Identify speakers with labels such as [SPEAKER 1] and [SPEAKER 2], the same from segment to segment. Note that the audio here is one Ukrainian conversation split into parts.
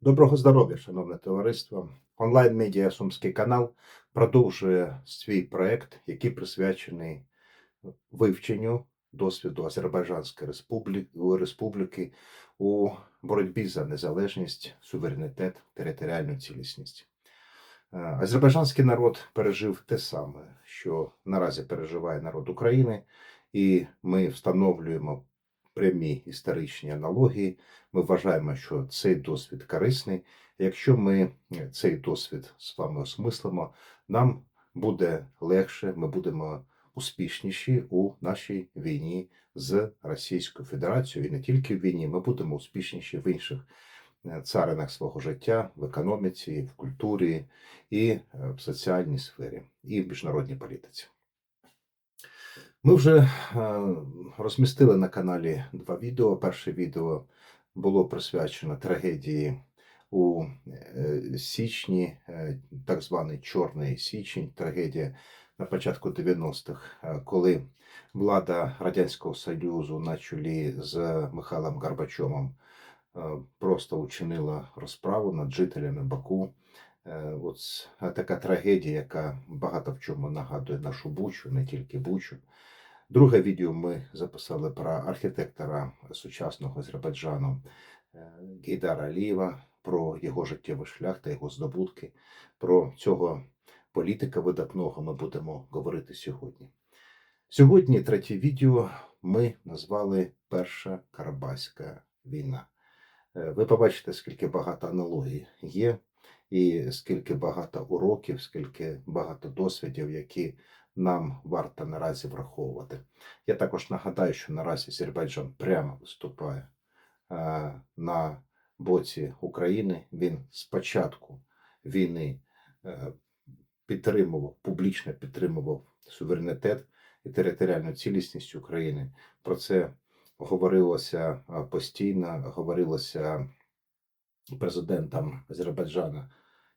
[SPEAKER 1] Доброго здоров'я, шановне товариство. Онлайн-медіа Сумський канал продовжує свій проект, який присвячений вивченню досвіду Азербайджанської республіки, республіки у боротьбі за незалежність, суверенітет, територіальну цілісність. Е, Азербайджанський народ пережив те саме, що наразі переживає народ України, і ми встановлюємо прямі історичні аналогії. Ми вважаємо, що цей досвід корисний. Якщо ми е, цей досвід з вами осмислимо, нам буде легше, ми будемо успішніші у нашій війні з Російською Федерацією. І не тільки в війні, ми будемо успішніші в інших е, царинах свого життя, в економіці, в культурі і е, в соціальній сфері, і в міжнародній політиці. Ми вже е, розмістили на каналі два відео. Перше відео було присвячено трагедії у е, січні, е, так званий Чорний січень, трагедія на початку 90-х, е, коли влада Радянського Союзу на чолі з Михайлом Горбачовим просто учинила розправу над жителями Баку. Е, От така трагедія, яка багато в чому нагадує нашу Бучу, не тільки Бучу. Друге відео ми записали про архітектора сучасного Азербайджану е, Гейдара Алієва, про його життєвий шлях та його здобутки. Про цього політика видатного ми будемо говорити сьогодні. Сьогодні третє відео ми назвали Перша Карабаська війна. Е, Ви побачите, скільки багато аналогій є, і скільки багато уроків, скільки багато досвідів, які нам варто наразі враховувати. Я також нагадаю, що наразі Азербайджан прямо виступає е, на боці України. Він спочатку війни е, підтримував, публічно підтримував суверенітет і територіальну цілісність України. Про це говорилося е, постійно, говорилося президентом Азербайджана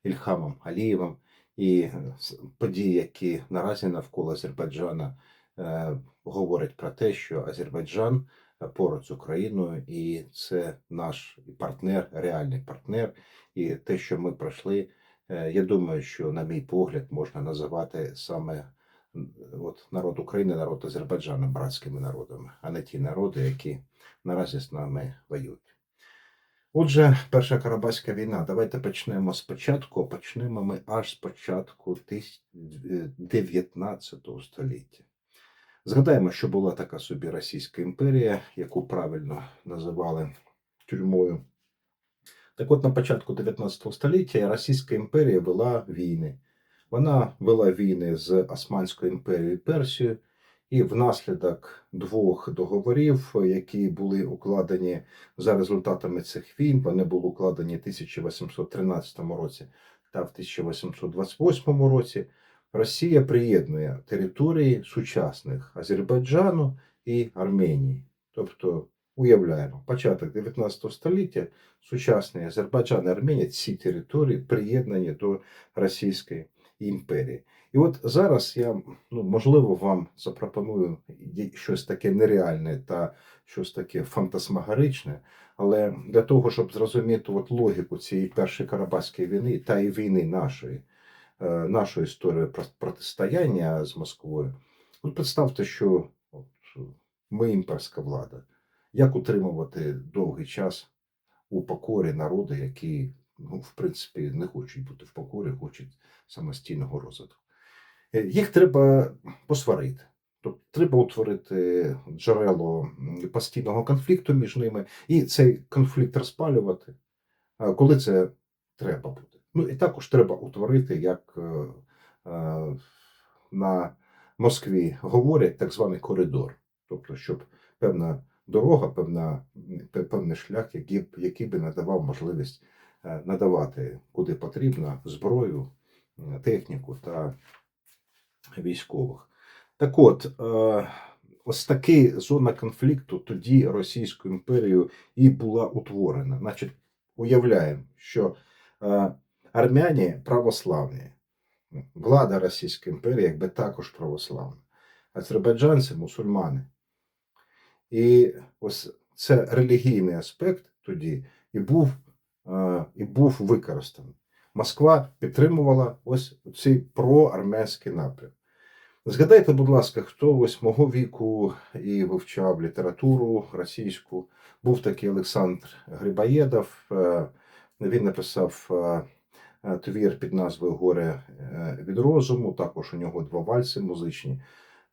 [SPEAKER 1] Ільхамом Алієвим. І е, події, які наразі навколо Азербайджана е, говорять про те, що Азербайджан е, поруч з Україною, і це наш партнер, реальний партнер. І те, що ми пройшли, я думаю, що, на мій погляд, можна називати саме от, народ України, народ Азербайджану братськими народами, а не ті народи, які наразі з нами воюють. Отже, Перша Карабаська війна. Давайте почнемо спочатку. Почнемо ми аж з початку е, 19 століття. Згадаємо, що була така собі Російська імперія, яку правильно називали тюрмою. Так от на початку 19 століття Російська імперія вела війни. Вона вела війни з Османською імперією Персією, і внаслідок двох договорів, які були укладені за результатами цих війн, вони були укладені в 1813 році та в 1828 році. Росія приєднує території сучасних Азербайджану і Арменії. Тобто, уявляємо, початок 19 століття сучасний Азербайджан і Арменія ці території приєднані до Російської імперії. І от зараз я ну, можливо вам запропоную щось таке нереальне та щось таке фантасмагоричне, але для того, щоб зрозуміти от логіку цієї першої Карабаської війни та і війни нашої, е, нашу історію про- протистояння з Москвою, от представте, що от, ми імперська влада. Як утримувати довгий час у покорі народи, які, ну, в принципі, не хочуть бути в покорі, хочуть самостійного розвитку. Е, Їх треба посварити. Тобто треба утворити джерело постійного конфлікту між ними і цей конфлікт розпалювати, коли це треба буде. Ну і також треба утворити, як е, е, на Москві говорять, так званий коридор. Тобто, щоб певна дорога, певна, певний шлях, який, який би надавав можливість е, надавати куди потрібно зброю, е, техніку та військових. Так от, е, ось таки зона конфлікту тоді Російською імперією і була утворена. Значить, уявляємо, що е, армяні православні, влада Російської імперії, якби також православна, азербайджанці мусульмани. І ось це релігійний аспект тоді і був е, і був використаний. Москва підтримувала ось цей проармянський напрям. Згадайте, будь ласка, хто ось мого віку і вивчав літературу російську, був такий Олександр Грибоєдов. е, Він написав е, е, твір під назвою Горе е, від розуму. Також у нього два вальси музичні.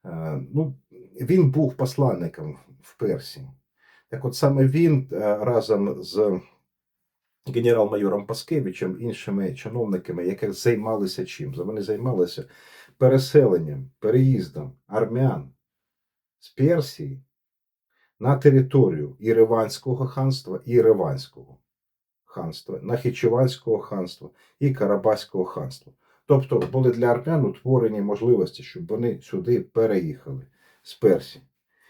[SPEAKER 1] Е, Ну, він був посланником в Персії. Так от саме він е, разом з генерал-майором Паскевичем, іншими чиновниками, які займалися чим? Вони займалися переселенням, переїздом армян з Персії на територію Іреванського ханства і Єреванського ханства, Нахічеванського ханства і Карабаського ханства. Тобто були для армян утворені можливості, щоб вони сюди переїхали з Персії.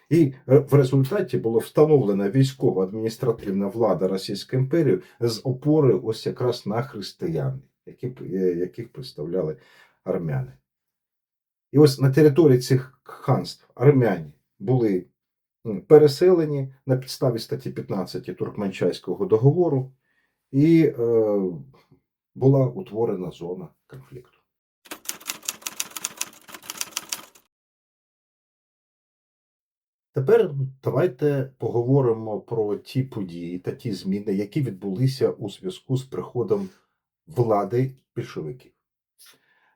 [SPEAKER 1] І е, в результаті було встановлена військова адміністративна влада Російської імперії з опори ось якраз на християн, е, яких представляли армяни. І ось на території цих ханств армяні були переселені на підставі статті 15 Туркменчайського договору, і е, була утворена зона конфлікту. Тепер давайте поговоримо про ті події та ті зміни, які відбулися у зв'язку з приходом влади більшовиків.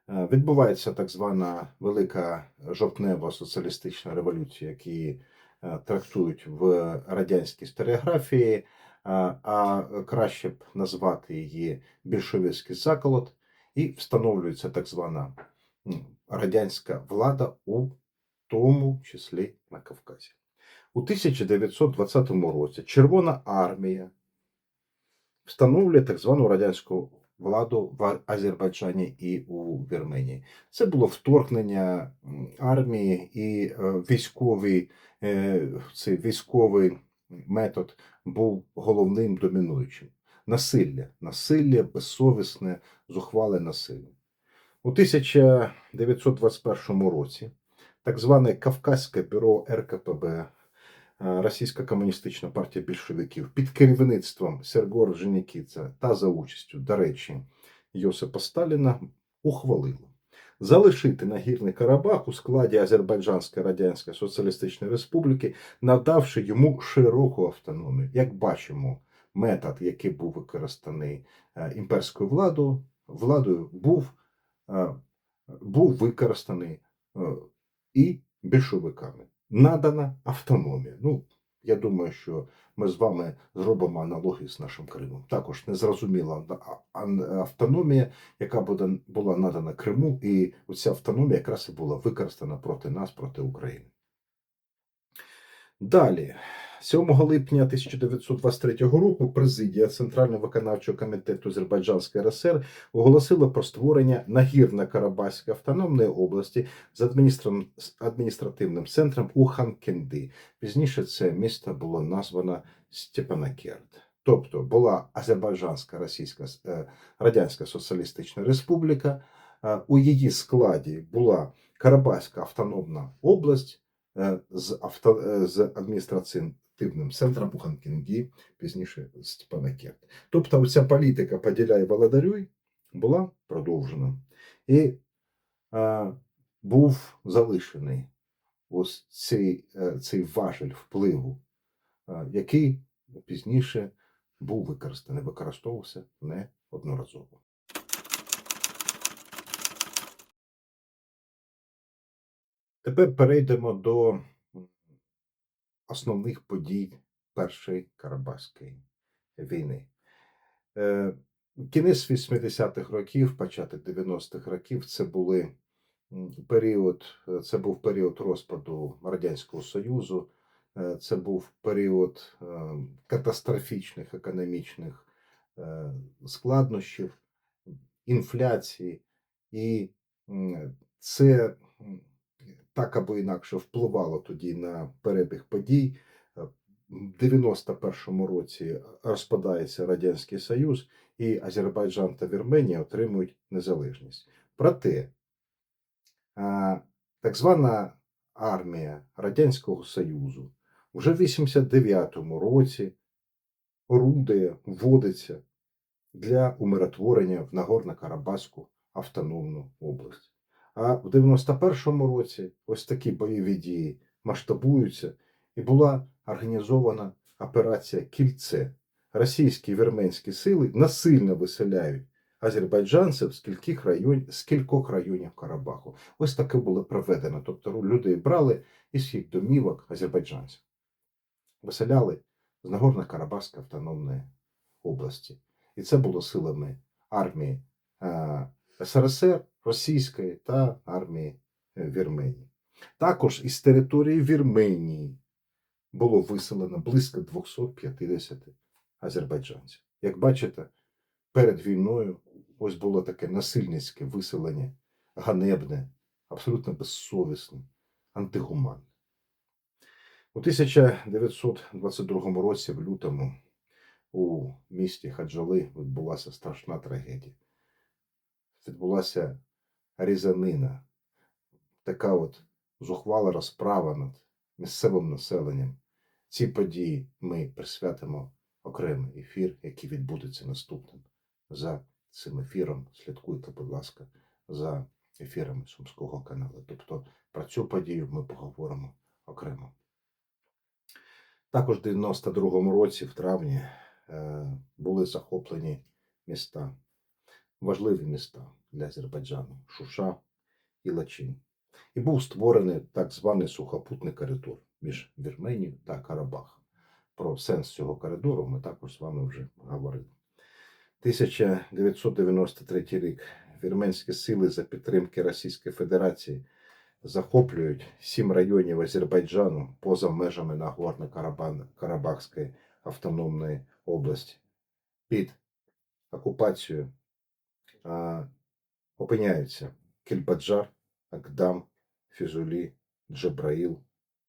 [SPEAKER 1] Е, Відбувається так звана велика жовтнева соціалістична революція, які е, трактують в радянській стереографії, е, а краще б назвати її більшовицький заколот, і встановлюється так звана радянська влада у тому числі на Кавказі. У 1920 році Червона армія встановлює так звану радянську владу в Азербайджані і у Вірменії. Це було вторгнення армії і е, військовий, е, цей військовий метод був головним домінуючим. Насилля, насилля, безсовісне, зухвале насилля. У 1921 році так зване Кавказьке бюро РКПБ, е, Російська комуністична партія більшовиків під керівництвом Серго Орджонікідзе та за участю, до речі, Йосипа Сталіна ухвалило залишити Нагірний Карабах у складі Азербайджанської Радянської Соціалістичної Республіки, надавши йому широку автономію. Як бачимо, метод, який був використаний е, імперською владою, владою, був, е, був використаний е, і більшовиками. Надана автономія. Ну, я думаю, що ми з вами зробимо аналогію з нашим Кримом. Також незрозуміла автономія, яка була надана Криму, і оця автономія якраз і була використана проти нас, проти України. Далі, 7 липня 1923 року, президія Центрального виконавчого комітету Азербайджанської РСР оголосила про створення Нагірно-Карабаської автономної області з адміністративним центром у Ханкенди. Пізніше це місто було названо Степанакерт. Тобто була Азербайджанська Російська е, Радянська Соціалістична Республіка. Е, У її складі була Карабаська автономна область е, з, авто, з адміністративним центром у Ханкінгі, пізніше Степанакерт. Тобто, оця політика поділяй володарюй була продовжена. І е, був залишений ось цей, е, цей важель впливу, е, який пізніше був використаний, використовувався неодноразово. Тепер перейдемо до основних подій Першої Карабахської війни. Е, Кінець 80-х років, початок 90-х років це були період, це був період розпаду Радянського Союзу, е, це був період е, катастрофічних економічних складнощів, інфляції, і це так або інакше впливало тоді на перебіг подій. Е, В 91-му році розпадається Радянський Союз, і Азербайджан та Вірменія отримують незалежність. Проте так звана армія Радянського Союзу вже в 89-му році орудує, вводиться для умиротворення в Нагорно-Карабахську автономну область. А в 91-му році ось такі бойові дії масштабуються, і була організована операція Кільце. Російські і вірменські сили насильно виселяють азербайджанців з кількох районів, з кількох районів Карабаху. Ось таке було проведено. Тобто людей брали із їх домівок азербайджанців, виселяли з Нагорно-Карабахської автономної області. І це було силами армії СРСР, Російської та армії е, Вірменії. Також із території Вірменії було виселено близько 250 азербайджанців. Як бачите, перед війною ось було таке насильницьке виселення, ганебне, абсолютно безсовісне, антигуманне. У 1922 році, в лютому, у місті Хаджали відбулася страшна трагедія. Відбулася різанина, така от зухвала розправа над місцевим населенням. Ці події ми присвятимо окремий ефір, який відбудеться наступним. За цим ефіром слідкуйте, будь ласка, за ефірами Сумського каналу. Тобто про цю подію ми поговоримо окремо. Також в 92-му році, в травні, е, були захоплені міста, важливі міста для Азербайджану Шуша і Лачин. І був створений так званий сухопутний коридор між Вірменією та Карабахом. Про сенс цього коридору ми також з вами вже говорили. 1993 рік вірменські сили за підтримки Російської Федерації захоплюють сім районів Азербайджану поза межами Нагорно-Карабахської автономної області. Під окупацією опиняються Кельбаджар, Акдам, Фізулі, Джебраїл,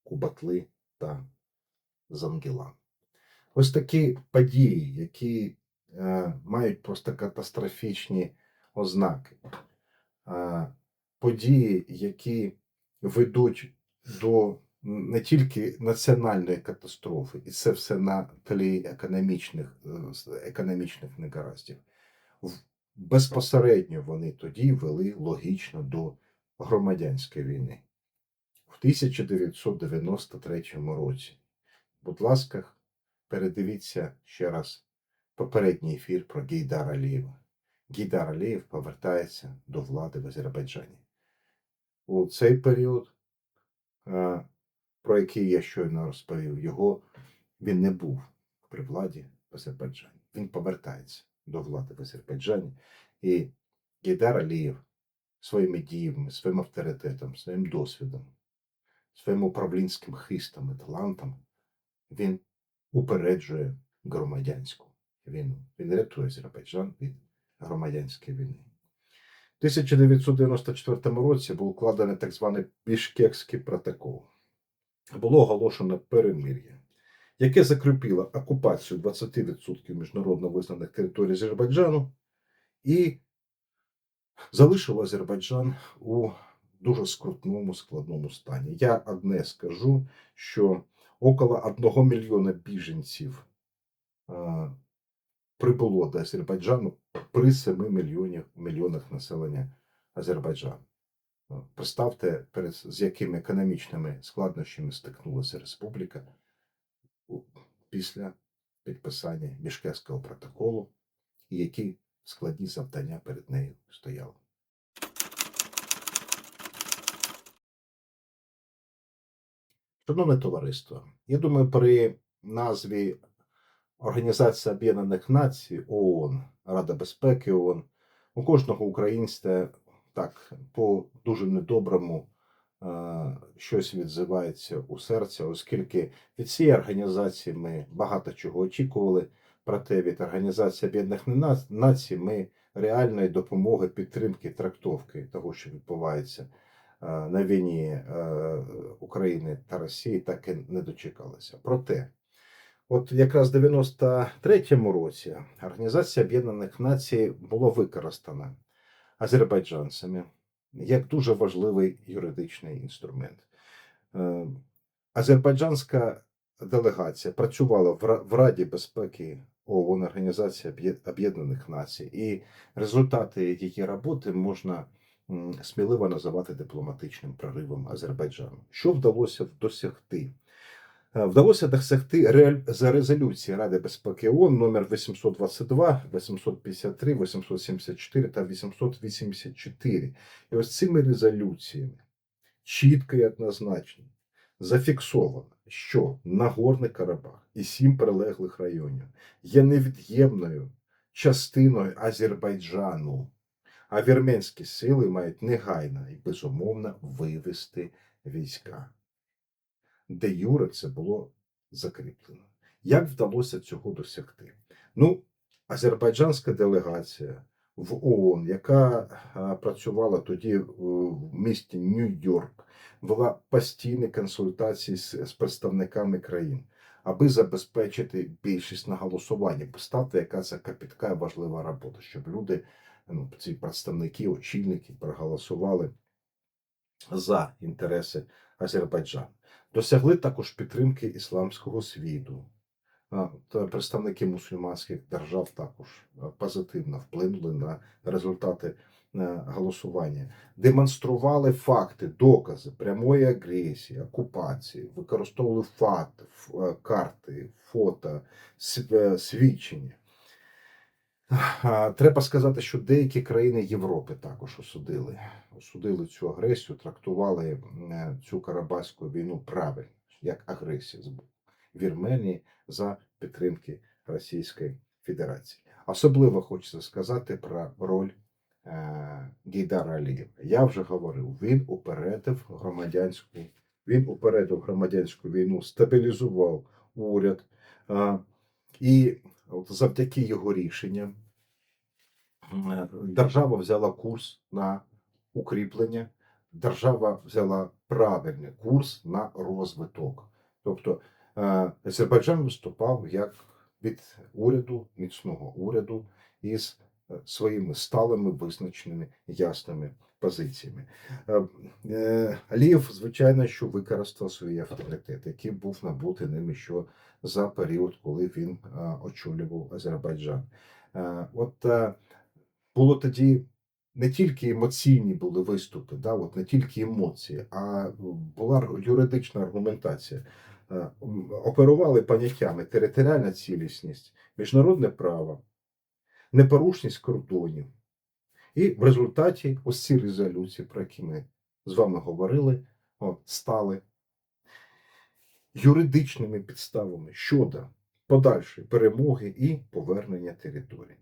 [SPEAKER 1] Кубатли та Зангілан. Ось такі події, які мають просто катастрофічні ознаки. Події, які ведуть до не тільки національної катастрофи, і це все на тлі економічних, економічних негараздів. Безпосередньо вони тоді вели логічно до громадянської війни. В 1993 році. Будь ласка, передивіться ще раз попередній ефір про Гейдара Алієва. Гейдар Алієв повертається до влади в Азербайджані. У цей період, е, про який я щойно розповів, його він не був при владі в Азербайджані. Він повертається до влади в Азербайджані. І Гейдар Алієв своїми діями, своїм авторитетом, своїм досвідом, своїм управлінським хистом і талантом він упереджує громадянську війну. Він рятує Азербайджан від громадянської війни. У 1994 році був укладений так званий Бішкекський протокол. Було оголошено перемир'я, яке закріпило окупацію 20% міжнародно визнаних територій Азербайджану і залишило Азербайджан у дуже скрутному складному стані. Я одне скажу, що около 1 мільйона біженців прибуло до Азербайджану при 7 мільйонів, мільйонах населення Азербайджану. Представте, перед з якими економічними складнощами стикнулася республіка після підписання Бішкекського протоколу, і які складні завдання перед нею стояли. Шановне товариство, я думаю, при назві Організація Об'єднаних Націй ООН, Рада безпеки ООН, у кожного українця так по дуже недоброму щось відзивається у серця, оскільки від цієї організації ми багато чого очікували. Проте від Організації Об'єднаних Націй ми реальної допомоги, підтримки, трактовки того, що відбувається е, на війні е, України та Росії, так і не дочекалися. Проте, от якраз в 93-му році Організація Об'єднаних Націй була використана азербайджанцями як дуже важливий юридичний інструмент. Е, Азербайджанська делегація працювала в Раді безпеки ООН, Організації Об'єднаних Націй. І результати її роботи можна сміливо називати дипломатичним проривом Азербайджану. Що вдалося досягти? Е, Вдалося досягти реаль- за резолюції Ради безпеки ООН номер 822, 853, 874 та 884. І ось цими резолюціями чітко і однозначно зафіксовано, що Нагорний Карабах і сім прилеглих районів є невід'ємною частиною Азербайджану, а вірменські сили мають негайно і безумовно вивести війська. Де Юре це було закріплено. Як вдалося цього досягти? Ну, азербайджанська делегація в ООН, яка працювала тоді е, в місті Нью-Йорк, вела постійні консультації з, представниками країн, аби забезпечити більшість на голосуванні. Поставте, яка це капітка і важлива робота, щоб люди, ну, ці представники, очільники проголосували за інтереси Азербайджану. Досягли також підтримки ісламського світу. Представники мусульманських держав також позитивно вплинули на результати е, голосування, демонстрували факти, докази прямої агресії, окупації, використовували факти, е, карти, фото, е, свідчення. Треба сказати, що деякі країни Європи також осудили, осудили цю агресію, трактували е, цю Карабахську війну правильно, як агресію з боку Вірменії за підтримки Російської Федерації. Особливо хочеться сказати про роль е, Гейдара Алієва. Я вже говорив, він упередив громадянську, він упередив громадянську війну, стабілізував уряд. І завдяки його рішенням е, держава взяла курс на укріплення, держава взяла правильний курс на розвиток. Тобто е, Азербайджан виступав як від уряду, міцного уряду із е, своїми сталими визначеними ясними позиціями. Алієв, звичайно, що використав свій авторитет, який був набутий ним ще за період, коли він е, очолював Азербайджан. Е, От е, було тоді не тільки емоційні були виступи, да, от не тільки емоції, а була юридична аргументація. Оперували поняттями територіальна цілісність, міжнародне право, непорушність кордонів. І в результаті ось ці резолюції, про які ми з вами говорили, стали юридичними підставами щодо подальшої перемоги і повернення територій.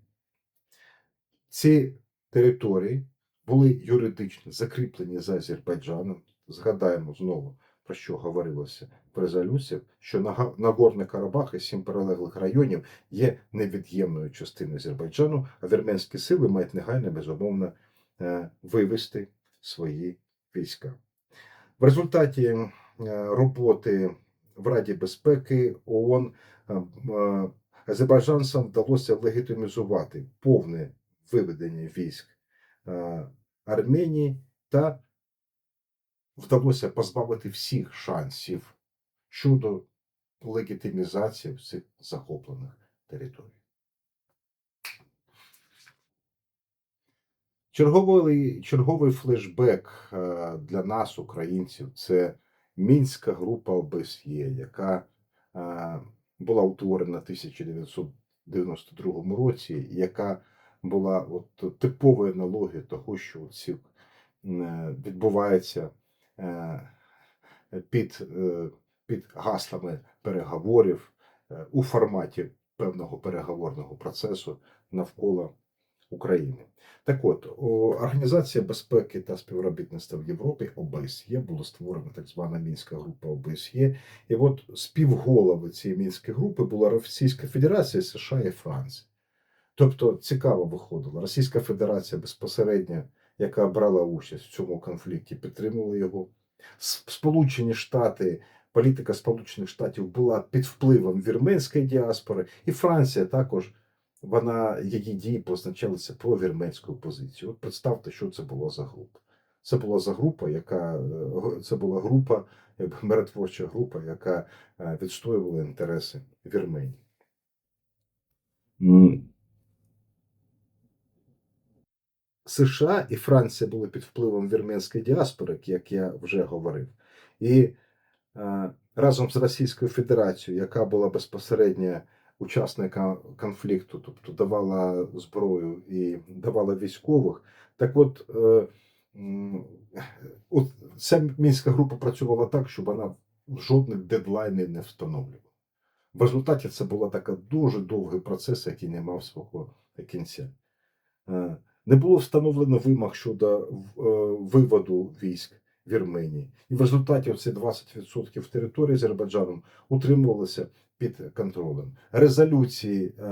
[SPEAKER 1] Ці території були юридично закріплені за Азербайджаном. Згадаємо знову, про що говорилося в резолюціях, що Нагорний Карабах і сім прилеглих районів є невід'ємною частиною Азербайджану, а вірменські сили мають негайно безумовно е, вивести свої війська. В результаті е, роботи в Раді безпеки ООН е, е, азербайджанцям вдалося легітимізувати повне виведення військ е, Арменії та вдалося позбавити всіх шансів щодо легітимізації всіх захоплених територій. Черговий, черговий флешбек для нас, українців, це Мінська група ОБСЄ, яка була утворена в 1992 році, яка була от типовою аналогією того, що ці, е, відбувається е, під, е, під гаслами переговорів у форматі певного переговорного процесу навколо України. Так от, Організація безпеки та співробітництва в Європі ОБСЄ було створена так звана Мінська група ОБСЄ. І от співголови цієї мінської групи була Російська Федерація, США і Франція. Тобто цікаво виходило. Російська Федерація безпосередньо, яка брала участь в цьому конфлікті, підтримувала його. Сполучені Штати, політика Сполучених Штатів була під впливом вірменської діаспори, і Франція також вона її дії позначалися про вірменську позицію. От представте, що це було за група. Це була за група, яка е, це була група, якби миротворча група, яка е, відстоювала інтереси Вірменії. США і Франція були під впливом вірменської діаспори, як я вже говорив, і е, разом з Російською Федерацією, яка була безпосередньо учасником конфлікту, тобто давала зброю і давала військових. Так от, е, от ця мінська група працювала так, щоб вона жодних дедлайнів не встановлювала. В результаті це була така дуже довгий процес, який не мав свого кінця. Е, Не було встановлено вимог щодо е, виводу військ Вірменії. І в результаті оці 20% території Азербайджаном утримувалися під контролем. Резолюції е,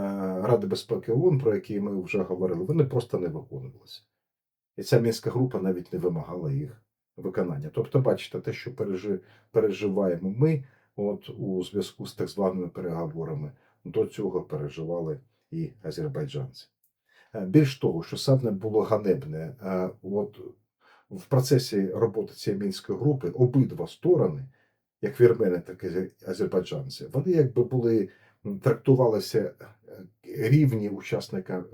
[SPEAKER 1] Ради безпеки ООН, про які ми вже говорили, вони просто не виконувалися. І ця мінська група навіть не вимагала їх виконання. Тобто, бачите, те, що переживаємо ми, от у зв'язку з так званими переговорами, до цього переживали і азербайджанці. Е, Більш того, що саме було ганебне, е, от в процесі роботи цієї мінської групи обидва сторони, як вірмени, так і азербайджанці, вони якби були трактувалися е, рівні учасника, е,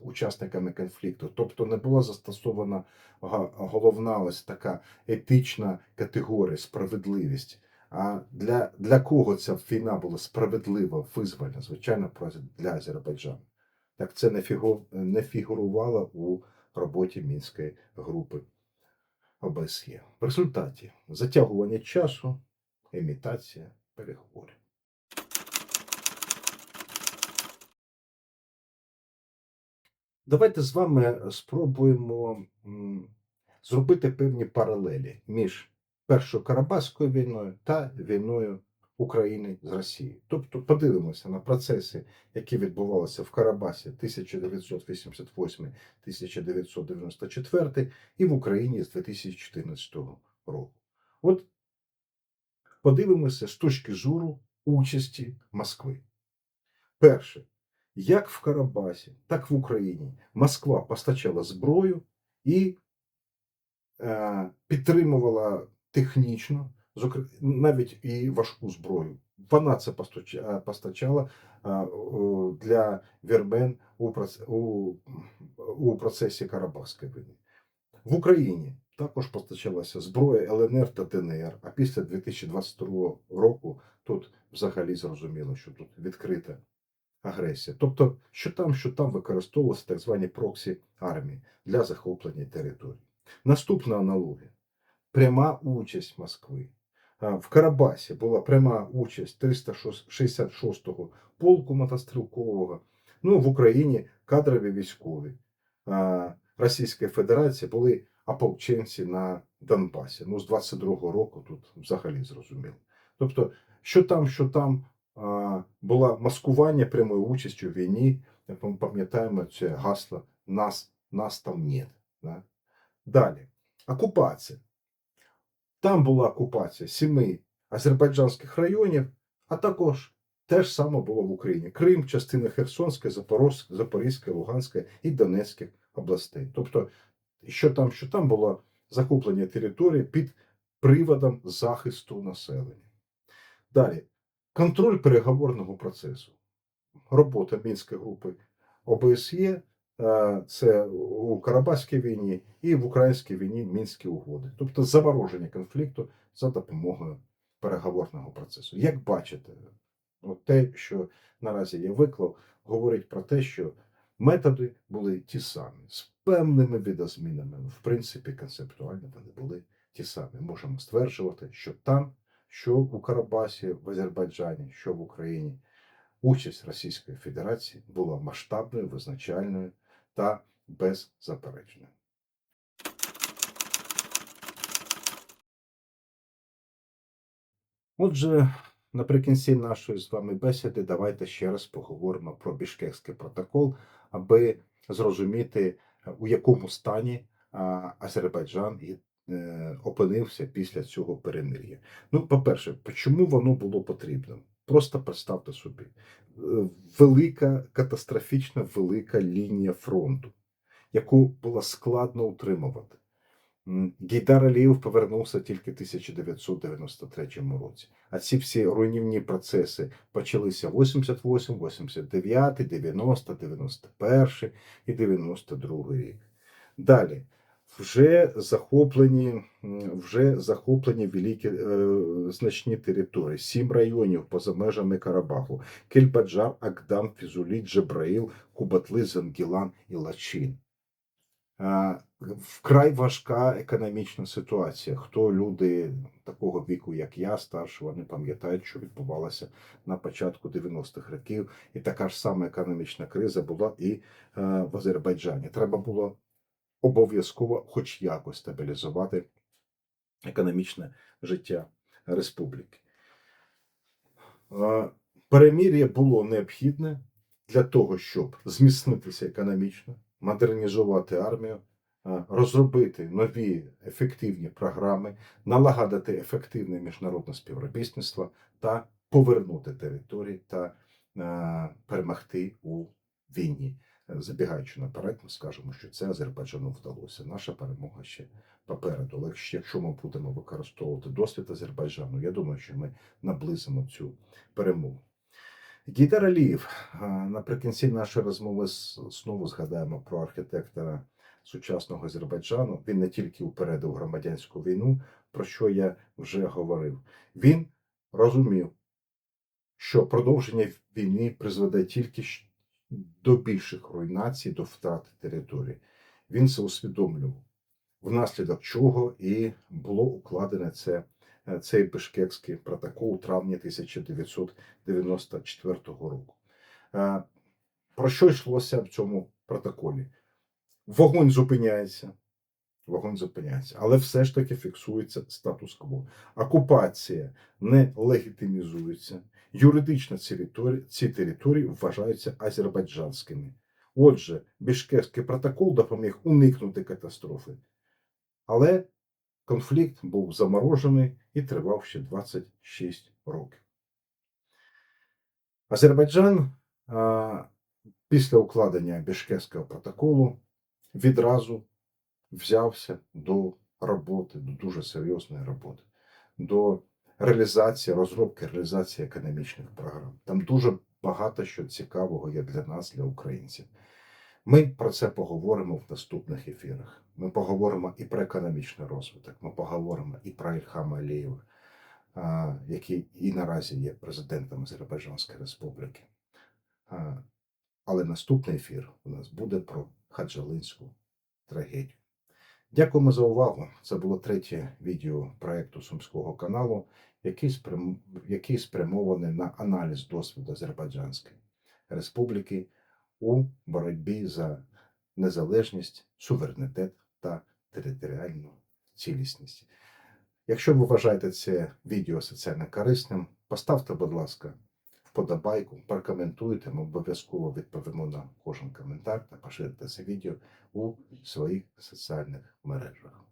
[SPEAKER 1] учасниками конфлікту. Тобто не була застосована головна ось така етична категорія справедливість. А для, для кого ця війна була справедлива, визвольна? Звичайно, для Азербайджану. Так це не фігурувало у роботі мінської групи ОБСЄ. В результаті затягування часу, імітація переговорів. Давайте з вами спробуємо зробити певні паралелі між Першою Карабаською війною та війною України з Росією. Тобто подивимося на процеси, які відбувалися в Карабасі 1988-1994 і в Україні з 2014 року. От подивимося з точки зору участі Москви. Перше, як в Карабасі, так в Україні Москва постачала зброю і е, підтримувала технічно, навіть і важку зброю. Вона це постачала е, для вірмен у, процесі Карабахської війни. В Україні також постачалася зброя ЛНР та ДНР, а після 2022 року тут взагалі зрозуміло, що тут відкрита агресія. Тобто, що там, що там використовувалися так звані проксі армії для захоплення територій. Наступна аналогія пряма участь Москви. В Карабасі була пряма участь 366-го полку мотострілкового. Ну, в Україні кадрові військові Російської Федерації були ополченці на Донбасі. Ну, з 22-го року тут взагалі зрозуміло. Тобто, що там, що там було маскування прямою участю в війні, ми пам'ятаємо це гасло нас, нас там нет. Да? Далі. Окупація. Там була окупація семи азербайджанських районів, а також те ж саме було в Україні. Крим, частина Херсонської, Запорозької, Запорізької, Луганської і Донецьких областей. Тобто, що там, що там було захоплення території під приводом захисту населення. Далі, контроль переговорного процесу. Робота Мінської групи ОБСЄ це у Карабаській війні і в українській війні Мінські угоди, тобто замороження конфлікту за допомогою переговорного процесу. Як бачите, от те, що наразі я виклав, говорить про те, що методи були ті самі, з певними відозмінами. В принципі, концептуально вони були ті самі. Можемо стверджувати, що там, що у Карабасі, в Азербайджані, що в Україні, участь Російської Федерації була масштабною, визначальною та беззаперечною. Отже, наприкінці нашої з вами бесіди давайте ще раз поговоримо про Бішкекський протокол, аби зрозуміти, у якому стані Азербайджан е, опинився після цього перемир'я. Ну, по-перше, чому воно було потрібно? Просто представте собі, е, велика, катастрофічна велика лінія фронту, яку було складно утримувати. Гейдар Алієв повернувся тільки в 1993 році. А ці всі руйнівні процеси почалися 88, 89, 90, 91 і 92 рік. Далі вже захоплені, вже захоплені великі е, значні території, сім районів поза межами Карабаху: Кельбаджар, Агдам, Фізулі, Джебраїл, Кубатли, Зангілан і Лачин. А, Вкрай важка економічна ситуація. Хто люди такого віку, як я, старше, вони пам'ятають, що відбувалося на початку 90-х років, і така ж сама економічна криза була і е, в Азербайджані. Треба було обов'язково, хоч якось стабілізувати економічне життя республіки. Перемір'я було необхідне для того, щоб зміцнитися економічно, модернізувати армію, розробити нові ефективні програми, налагодити ефективне міжнародне співробітництво та повернути території та перемогти у війні. Забігаючи наперед, ми скажемо, що це Азербайджану вдалося. Наша перемога ще попереду. Але якщо- ми будемо використовувати досвід Азербайджану, я думаю, що ми наблизимо цю перемогу. Гейдар Алієв. Наприкінці нашої розмови знову згадаємо про архітектора сучасного Азербайджану. Він не тільки упередив громадянську війну, про що я вже говорив. Він розумів, що продовження війни призведе тільки до більших руйнацій, до втрати території. Він це усвідомлював, внаслідок чого і було укладене це, е, цей Бишкекський протокол у травні 1994 року. Е, Про що йшлося в цьому протоколі? Вогонь зупиняється. Вогонь зупиняється, але все ж таки фіксується статус-кво. Окупація не легітимізується. Юридично ці території, вважаються азербайджанськими. Отже, Бішкекський протокол допоміг уникнути катастрофи. Але конфлікт був заморожений і тривав ще 26 років. Азербайджан а, після укладення Бішкекського протоколу відразу взявся до роботи, до дуже серйозної роботи, до реалізації, розробки реалізації економічних програм. Там дуже багато що цікавого є для нас, для українців. Ми про це поговоримо в наступних ефірах. Ми поговоримо і про економічний розвиток, ми поговоримо і про Ільхама Алієва, який і наразі є президентом Азербайджанської Республіки. Але наступний ефір у нас буде про Хаджалинську трагедію. Дякуємо за увагу. Це було третє відео проекту Сумського каналу, який, який спрямований на аналіз досвіду Азербайджанської Республіки у боротьбі за незалежність, суверенітет та територіальну цілісність. Якщо ви вважаєте це відео соціально корисним, поставте, будь ласка, вподобайку, прокоментуйте, ми обов'язково відповімо на кожен коментар та поширите це відео у своїх соціальних мережах.